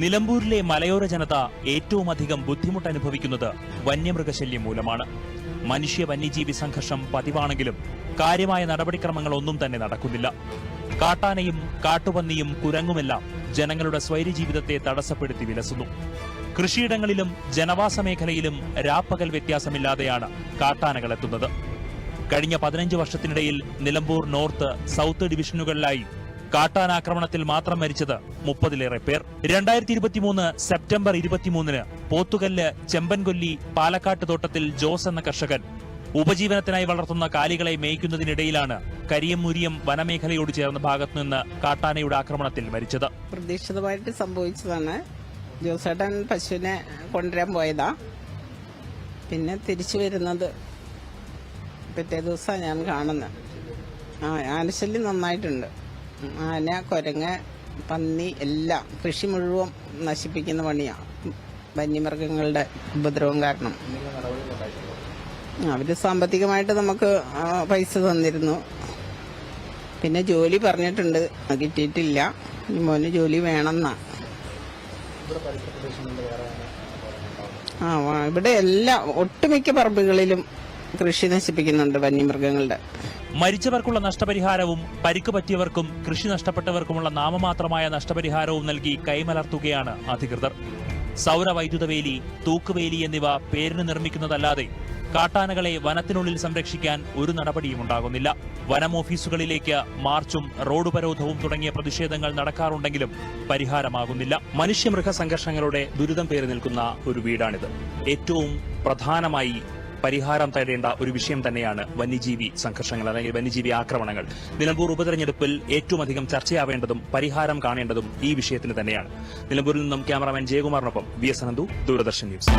നിലമ്പൂരിലെ മലയോര ജനത ഏറ്റവും അധികം ബുദ്ധിമുട്ട് അനുഭവിക്കുന്നത് വന്യമൃഗശല്യം മൂലമാണ്. മനുഷ്യ വന്യജീവി സംഘർഷം പതിവാണെങ്കിലും കാര്യമായ നടപടിക്രമങ്ങൾ ഒന്നും തന്നെ നടക്കുന്നില്ല. കാട്ടാനയും കാട്ടുപന്നിയും കുരങ്ങുമെല്ലാം ജനങ്ങളുടെ സ്വൈര്യജീവിതത്തെ തടസ്സപ്പെടുത്തി വിലസുന്നു. കൃഷിയിടങ്ങളിലും ജനവാസ മേഖലയിലും രാപ്പകൽ വ്യത്യാസമില്ലാതെയാണ് കാട്ടാനകൾ എത്തുന്നത് കഴിഞ്ഞ പതിനഞ്ച് വർഷത്തിനിടയിൽ നിലമ്പൂർ നോർത്ത് സൗത്ത് ഡിവിഷനുകളിലായി കാട്ടാനാക്രമണത്തിൽ മാത്രം മരിച്ചത് മുപ്പതിലേറെ പേർ. രണ്ടായിരത്തി ഇരുപത്തിമൂന്ന് സെപ്റ്റംബർ ഇരുപത്തിമൂന്നിന് പോത്തുകല്ല് ചെമ്പൻകൊല്ലി പാലക്കാട്ട് തോട്ടത്തിൽ ജോസ് എന്ന കർഷകൻ ഉപജീവനത്തിനായി വളർത്തുന്ന കാലികളെ മേയ്ക്കുന്നതിനിടയിലാണ് കരിയമുരിയം വനമേഖലയോട് ചേർന്ന ഭാഗത്തു നിന്ന് കാട്ടാനയുടെ ആക്രമണത്തിൽ മരിച്ചത്. പ്രതീക്ഷിതമായിട്ട് സംഭവിച്ചതാണ്. ജോസേട്ടൻ പശുവിനെ കൊണ്ടുവരാൻ പോയതാ. പിന്നെ തിരിച്ചു വരുന്നത് പിറ്റേ ദിവസമാണ് ഞാൻ കാണുന്നത്. ആ ആനശല്യം നന്നായിട്ടുണ്ട്. ആന കുരങ്ങ് പന്നി എല്ലാം കൃഷി മുഴുവൻ നശിപ്പിക്കുന്ന പണിയാണ് വന്യമൃഗങ്ങളുടെ ഉപദ്രവം കാരണം. അവർ സാമ്പത്തികമായിട്ട് നമുക്ക് പൈസ തന്നിരുന്നു. പിന്നെ ജോലി പറഞ്ഞിട്ടുണ്ട്. കിട്ടിയിട്ടില്ല. മോന് ജോലി വേണമെന്നാ. ആ ഇവിടെ എല്ലാ ഒട്ടുമിക്ക പറമ്പുകളിലും കൃഷി നശിപ്പിക്കുന്നുണ്ട് വന്യമൃഗങ്ങളുടെ. മരിച്ചവർക്കുള്ള നഷ്ടപരിഹാരവും പരിക്ക് പറ്റിയവർക്കും കൃഷി നഷ്ടപ്പെട്ടവർക്കുമുള്ള നാമമാത്രമായ നഷ്ടപരിഹാരവും നൽകി കൈമലർത്തുകയാണ് അധികൃതർ. സൗരവൈദ്യുത വേലി തൂക്കുവേലി എന്നിവ പേരിന് നിർമ്മിക്കുന്നതല്ലാതെ കാട്ടാനകളെ വനത്തിനുള്ളിൽ സംരക്ഷിക്കാൻ ഒരു നടപടിയും ഉണ്ടാകുന്നില്ല. വനം ഓഫീസുകളിലേക്ക് മാർച്ചും റോഡ് ഉപരോധവും തുടങ്ങിയ പ്രതിഷേധങ്ങൾ നടക്കാറുണ്ടെങ്കിലും പരിഹാരമാകുന്നില്ല. മനുഷ്യമൃഗ സംഘർഷങ്ങളുടെ ദുരിതം പേറി നിൽക്കുന്ന ഒരു വീടാണിത്. ഏറ്റവും പ്രധാനമായി പരിഹാരം തേടേണ്ട ഒരു വിഷയം തന്നെയാണ് വന്യജീവി സംഘർഷങ്ങൾ അല്ലെങ്കിൽ വന്യജീവി ആക്രമണങ്ങൾ. നിലമ്പൂർ ഉപതെരഞ്ഞെടുപ്പിൽ ഏറ്റവും അധികം ചർച്ചയാവേണ്ടതും പരിഹാരം കാണേണ്ടതും ഈ വിഷയത്തിന് തന്നെയാണ്. നിലമ്പൂരിൽ നിന്നും cameraman ജയകുമാറിനൊപ്പം V S Ananthu Doordarshan news.